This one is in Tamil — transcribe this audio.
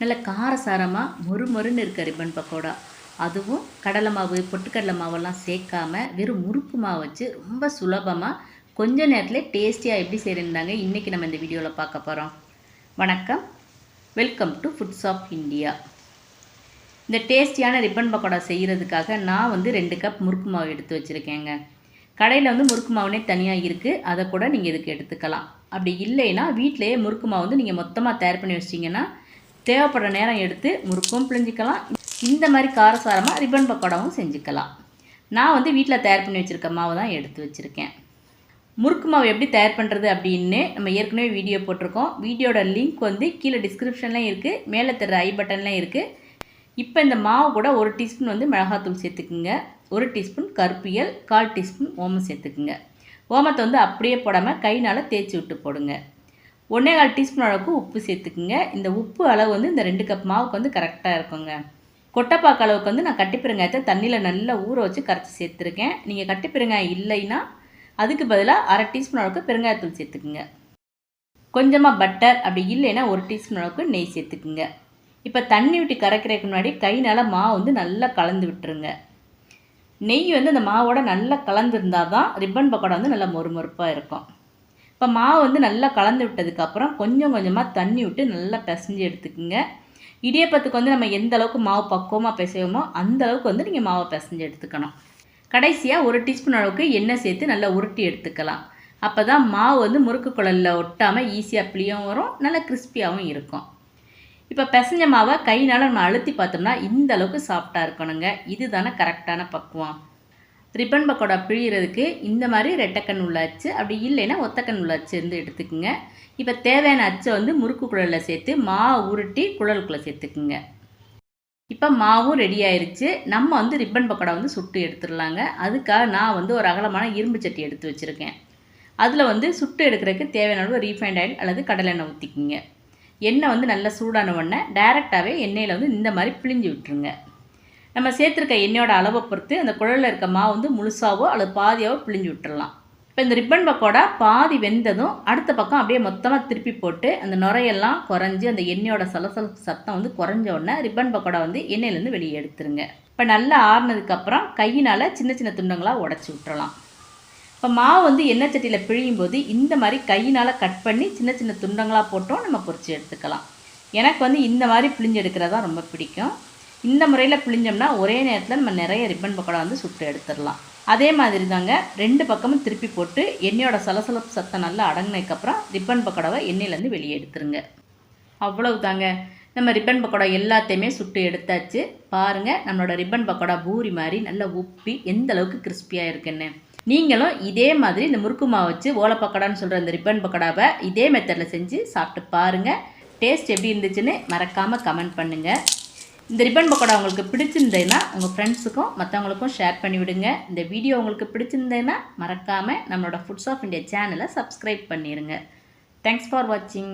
நல்ல காரசாரமாக மொறு மொறுன்னு இருக்க ரிப்பன் பக்கோடா. அதுவும் கடலை மாவு பொட்டுக்கடலை மாவெல்லாம் சேர்க்காம வெறும் முறுக்கு மாவு வச்சு ரொம்ப சுலபமாக கொஞ்ச நேரத்தில் டேஸ்டியாக எப்படி செய்கிறேன்னாங்க இன்றைக்கி நம்ம இந்த வீடியோவில் பார்க்க போகிறோம் வணக்கம். Welcome to foods of India இந்த டேஸ்டியான ரிப்பன் பக்கோடா செய்கிறதுக்காக நான் வந்து ரெண்டு கப் முறுக்கு மாவு எடுத்து வச்சுருக்கேங்க. கடையில் வந்து முறுக்கு மாவுனே தனியாக இருக்குது அதை கூட நீங்கள் இதுக்கு எடுத்துக்கலாம். அப்படி இல்லைன்னா வீட்டிலேயே முறுக்கு மாவு வந்து நீங்கள் மொத்தமாக தயார் பண்ணி வச்சிட்டிங்கன்னா தேவைப்படுற நேரம் எடுத்து முறுக்கும் பிழிஞ்சிக்கலாம். இந்த மாதிரி காரசாரமாக ரிப்பன் பக்கோடாவும் செஞ்சுக்கலாம். நான் வந்து வீட்டில் தயார் பண்ணி வச்சுருக்க மாவு தான் எடுத்து வச்சுருக்கேன். முறுக்கு மாவு எப்படி தயார் பண்ணுறது அப்படின்னு நம்ம ஏற்கனவே வீடியோ போட்டிருக்கோம். வீடியோட லிங்க் வந்து கீழே டிஸ்கிரிப்ஷன்லேயும் இருக்குது மேலே தர ஐ பட்டன்லேயும் இருக்குது இப்போ இந்த மாவு கூட ஒரு டீஸ்பூன் வந்து மிளகாத்தூள் சேர்த்துக்குங்க. ஒரு டீஸ்பூன் கருப்பியல் கால் டீஸ்பூன் ஓமம் சேர்த்துக்குங்க. ஓமத்தை வந்து அப்படியே போடாமல் கைனால் தேய்ச்சி விட்டு போடுங்க. ஒன்றே கால் டீஸ்பூன் அளவுக்கு உப்பு சேர்த்துக்குங்க. இந்த உப்பு அளவு வந்து இந்த ரெண்டு கப் மாவுக்கு வந்து கரெக்டாக இருக்குங்க. கொட்டைப்பாக்கு அளவுக்கு வந்து நான் கட்டிப்பெருங்காயத்தை தண்ணியில் நல்லா ஊற வச்சு கரைச்சி சேர்த்துருக்கேன். நீங்கள் கட்டிப்பெருங்காயம் இல்லைன்னா அதுக்கு பதிலாக அரை டீஸ்பூன் அளவுக்கு பெருங்காயத்தூள் சேர்த்துக்குங்க. கொஞ்சமாக பட்டர் அப்படி இல்லைன்னா ஒரு டீஸ்பூன் அளவுக்கு நெய் சேர்த்துக்குங்க. இப்போ தண்ணி விட்டு கரைக்கிறதுக்கு முன்னாடி கைனால் மாவு வந்து நல்லா கலந்து விட்டுருங்க. நெய் வந்து அந்த மாவோட நல்லா கலந்துருந்தால் தான் ரிப்பன் பக்கோடா வந்து நல்லா மொறுமொறுப்பாக இருக்கும். இப்போ மாவு வந்து நல்லா கலந்து விட்டதுக்கப்புறம் கொஞ்சம் கொஞ்சமாக தண்ணி விட்டு நல்லா பிசைஞ்சு எடுத்துக்கோங்க. இடியப்பத்துக்கு வந்து நம்ம எந்த அளவுக்கு மாவு பக்குவமாக பிசைவோமோ அந்த அளவுக்கு வந்து நீங்கள் மாவை பிசைஞ்சு எடுத்துக்கணும். கடைசியாக ஒரு டீஸ்பூன் அளவுக்கு எண்ணெய் சேர்த்து நல்லா உருட்டி எடுத்துக்கலாம். அப்போ தான் மாவு வந்து முறுக்கு குழலில் ஒட்டாமல் ஈஸியாக புளியும் வரும் நல்லா கிறிஸ்பியாகவும் இருக்கும். இப்போ பிசைஞ்ச மாவை கைனால் நம்ம அழுத்தி பார்த்தோம்னா இந்த அளவுக்கு சாஃப்டாக இருக்கணுங்க. இதுதானே கரெக்டான பக்குவம். ரிப்பன் பக்கோடா பிழிகிறதுக்கு இந்த மாதிரி ரெட்டக்கண் உள்ள அச்சு அப்படி இல்லைன்னா ஒத்தக்கண் உள்ள அச்சு இருந்து எடுத்துக்குங்க. இப்போ தேவையான அச்சை வந்து முறுக்கு குழலில் சேர்த்து மாவு உருட்டி குழலுக்குள்ளே சேர்த்துக்குங்க. இப்போ மாவும் ரெடி ஆயிடுச்சு நம்ம வந்து ரிப்பன் பக்கோடா வந்து சுட்டு எடுத்துடலாங்க. அதுக்காக நான் வந்து ஒரு அகலமான இரும்பு சட்டி எடுத்து வச்சுருக்கேன். அதில் வந்து சுட்டு எடுக்கிறதுக்கு தேவையான அளவு ரீஃபைண்ட் ஆயில் அல்லது கடலெண்ணெய் ஊற்றிக்குங்க எண்ணெய் வந்து நல்லா சூடான உடனே டைரெக்டாகவே எண்ணெயில் வந்து இந்த மாதிரி பிழிஞ்சு விட்டுருங்க. நம்ம சேர்த்துருக்க எண்ணெயோட அளவை பொறுத்து அந்த குழலில் இருக்க மாவு வந்து முழுசாவோ அல்லது பாதியாவோ பிழிஞ்சு விட்டுடலாம் இப்போ இந்த ரிப்பன் பக்கோடா பாதி வெந்ததும் அடுத்த பக்கம் அப்படியே மொத்தமாக திருப்பி போட்டு அந்த நுரையெல்லாம் குறைஞ்சி அந்த எண்ணெயோட சலசலப்பு சத்தம் வந்து குறைஞ்ச உடனே ரிப்பன் பக்கோடா வந்து எண்ணெயிலேருந்து வெளியே எடுத்துருங்க. இப்போ நல்லா ஆறுனதுக்கப்புறம் கையினால் சின்ன சின்ன துண்டங்களாக உடச்சி விட்டுறலாம். இப்போ மாவு வந்து எண்ணெய் சட்டியில் பிழியும் போது இந்த மாதிரி கையினால் கட் பண்ணி சின்ன சின்ன துண்டங்களாக போட்டோம் நம்ம பொறிச்சு எடுத்துக்கலாம். எனக்கு வந்து இந்த மாதிரி பிழிஞ்சு எடுக்கிறதா ரொம்ப பிடிக்கும். இந்த முறையில் பிழிஞ்சோம்னா ஒரே நேரத்தில் நம்ம நிறைய ரிப்பன் பக்கோடா வந்து சுட்டு எடுத்துடலாம். அதே மாதிரி தாங்க ரெண்டு பக்கமும் திருப்பி போட்டு எண்ணெயோட சலசலப்பு சத்தம் நல்லா அடங்கினதுக்கப்புறம் ரிப்பன் பக்கோடாவை எண்ணெயிலேருந்து வெளியே எடுத்துருங்க. அவ்வளவு தாங்க நம்ம ரிப்பன் பக்கோடா எல்லாத்தையுமே சுட்டு எடுத்தாச்சு. பாருங்கள் நம்மளோட ரிப்பன் பக்கோடா பூரி மாதிரி நல்லா உப்பி எந்த அளவுக்கு கிறிஸ்பியாக இருக்குன்னு. நீங்களும் இதே மாதிரி இந்த முறுக்கு மாவு வச்சு ஓலை பக்கோடான்னு சொல்கிற அந்த ரிப்பன் பக்கடாவை இதே மெத்தடில் செஞ்சு சாப்பிட்டு பாருங்கள் டேஸ்ட் எப்படி இருந்துச்சுன்னு மறக்காமல் கமெண்ட் பண்ணுங்கள் இந்த ரிப்பன் பக்கோடா உங்களுக்கு பிடிச்சிருந்ததுன்னா உங்கள் ஃப்ரெண்ட்ஸுக்கும் மற்றவங்களுக்கும் ஷேர் பண்ணிவிடுங்க. இந்த வீடியோ உங்களுக்கு பிடிச்சிருந்ததுன்னா மறக்காமல் நம்மளோட ஃபுட்ஸ் ஆஃப் இந்தியா சேனலை சப்ஸ்கிரைப் பண்ணிடுங்க தேங்க்ஸ் ஃபார் வாட்சிங்